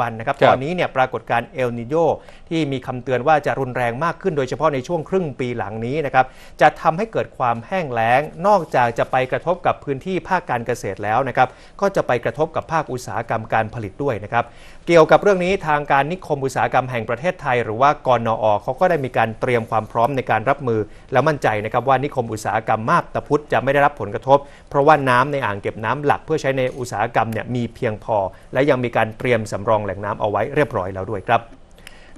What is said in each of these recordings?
บันนะครับครับ ตอนนี้เนี่ยปรากฏการณ์เอลนิโยที่มีคำเตือนว่าจะรุนแรงมากขึ้นโดยเฉพาะในช่วงครึ่งปีหลังนี้นะครับ จะทำให้เกิดความแห้งแล้ง นอกจากจะไปกระทบกับพื้นที่ภาคการเกษตรแล้วนะครับ ก็จะไปกระทบกับภาคอุตสาหกรรมการผลิตด้วยนะครับ เกี่ยวกับเรื่องนี้ทางการนิคมอุตสาหกรรมแห่งประเทศไทย หรือว่ากนอเขาก็ได้มีการเตรียมความพร้อมในการรับมือ และมั่นใจนะครับว่านิคมอุตสาหกรรมมาบตาพุธจะไม่ได้รับผลกระทบ เพราะว่าน้ำในอ่างเก็บน้ำหลัก เพื่อใช้ในอุตสาหกรรมเนี่ยมีเพียงพอ และยังมีการเตรียมสำรองแหล่งน้ำเอาไว้เรียบร้อยแล้วด้วยครับ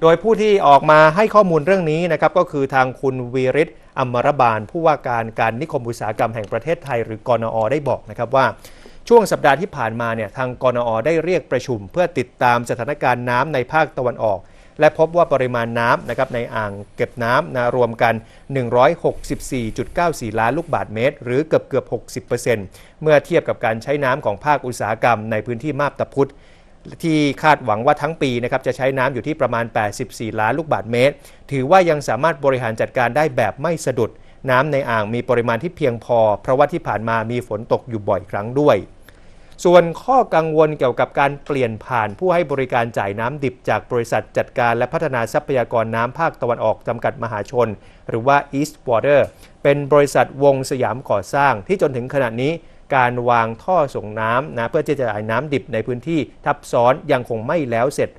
โดยผู้ที่ออกมาให้ข้อมูลเรื่องนี้นะครับก็คือทางคุณวีริศอมรบาล ผู้ว่าการการนิคมอุตสาหกรรมแห่งประเทศไทย หรือกนอได้บอกนะครับว่าช่วงสัปดาห์ที่ผ่านมาเนี่ยทางกนอได้เรียกประชุม เพื่อติดตามสถานการณ์น้ำในภาคตะวันออก และพบว่าปริมาณน้ำนะครับในอ่างเก็บน้ำนะรวมกัน 164.94 ล้านลูกบาศก์เมตร หรือเกือบเกือบ 60%เมื่อเทียบกับการใช้น้ำของภาคอุตสาหกรรมในพื้นที่มาบตาพุธ ที่คาดหวังว่าทั้งปีนะครับจะใช้น้ำอยู่ที่ประมาณ 84 ล้านลูกบาศก์เมตร ถือว่ายังสามารถบริหารจัดการได้แบบไม่สะดุด น้ำในอ่างมีปริมาณที่เพียงพอ เพราะว่าที่ผ่านมามีฝนตกอยู่บ่อยครั้งด้วย ส่วนข้อกังวลเกี่ยวกับการเปลี่ยนผ่านผู้ให้บริการจ่ายน้ำดิบจากบริษัทจัดการและพัฒนาทรัพยากรน้ำภาคตะวันออกจำกัดมหาชน หรือว่า East Water เป็นบริษัทวงสยามก่อสร้างที่จนถึงขณะนี้ การวางท่อส่งน้ำนะเพื่อที่จะจ่ายน้ำดิบในพื้นที่ทับซ้อนยังคงไม่แล้วเสร็จ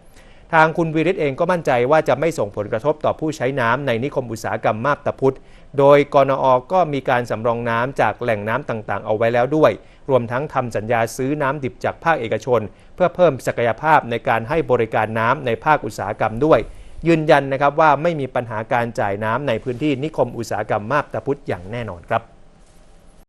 ทางคุณวีริศเองก็มั่นใจว่าจะไม่ส่งผลกระทบต่อผู้ใช้น้ำในนิคมอุตสาหกรรมมาบตาพุธโดยกนอก็มีการสำรองน้ำจากแหล่งน้ำต่างๆ เอาไว้แล้วด้วย รวมทั้งทำสัญญาซื้อน้ำดิบจากภาคเอกชน เพื่อเพิ่มศักยภาพในการให้บริการน้ำในภาคอุตสาหกรรมด้วย ยืนยันนะครับว่าไม่มีปัญหาการจ่ายน้ำในพื้นที่นิคมอุตสาหกรรมมาบตาพุธอย่างแน่นอนครับ